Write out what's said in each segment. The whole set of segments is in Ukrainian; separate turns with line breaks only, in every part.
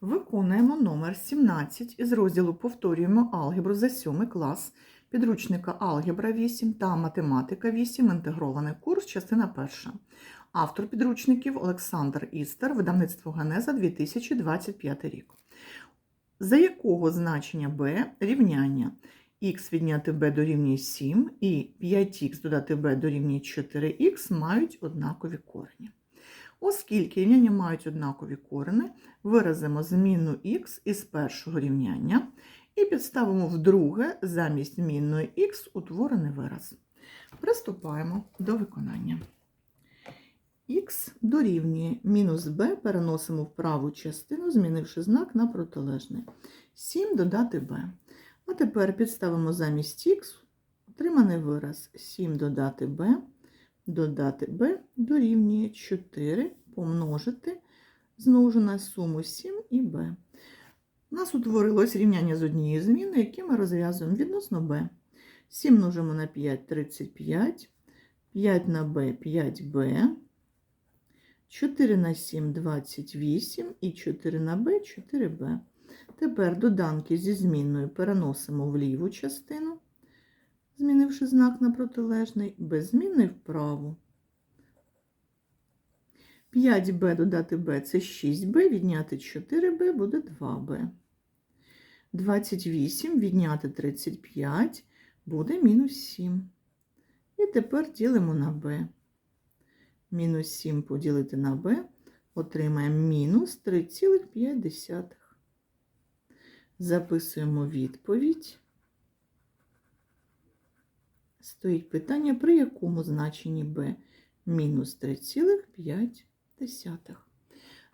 Виконуємо номер 17 із розділу Повторюємо алгебру за 7 клас підручника Алгебра 8 та Математика 8. Інтегрований курс, частина 1. Автор підручників Олександр Істер, видавництво Генеза 2025 рік. За якого значення b рівняння х відняти b дорівнює 7 і 5х додати b дорівнює 4х мають однакові корені. Оскільки рівняння мають однакові корені, виразимо змінну х із першого рівняння і підставимо в друге замість змінної х утворений вираз. Приступаємо до виконання. х дорівнює мінус b переносимо в праву частину, змінивши знак на протилежний. 7 додати b. А тепер підставимо замість х отриманий вираз 7 додати b, додати b дорівнює 4 помножити знову на суму 7 і b. У нас утворилось рівняння з однієї зміни, яке ми розв'язуємо відносно b. 7 множимо на 5 35, 5 на b 5b, 4 на 7 28 і 4 на b 4b. Тепер доданки зі змінною переносимо в ліву частину, змінивши знак на протилежний, без зміни вправу. 5b додати b це 6b, відняти 4b буде 2b. 28 відняти 35 буде мінус 7. І тепер ділимо на b. Мінус 7 поділити на b отримаємо мінус 3,5. Записуємо відповідь. Стоїть питання, при якому значенні b мінус 3,5.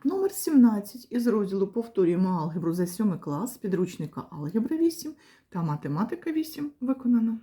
Номер 17 із розділу Повторюємо алгебру за 7 клас підручника Алгебра 8 та Математика 8 виконано.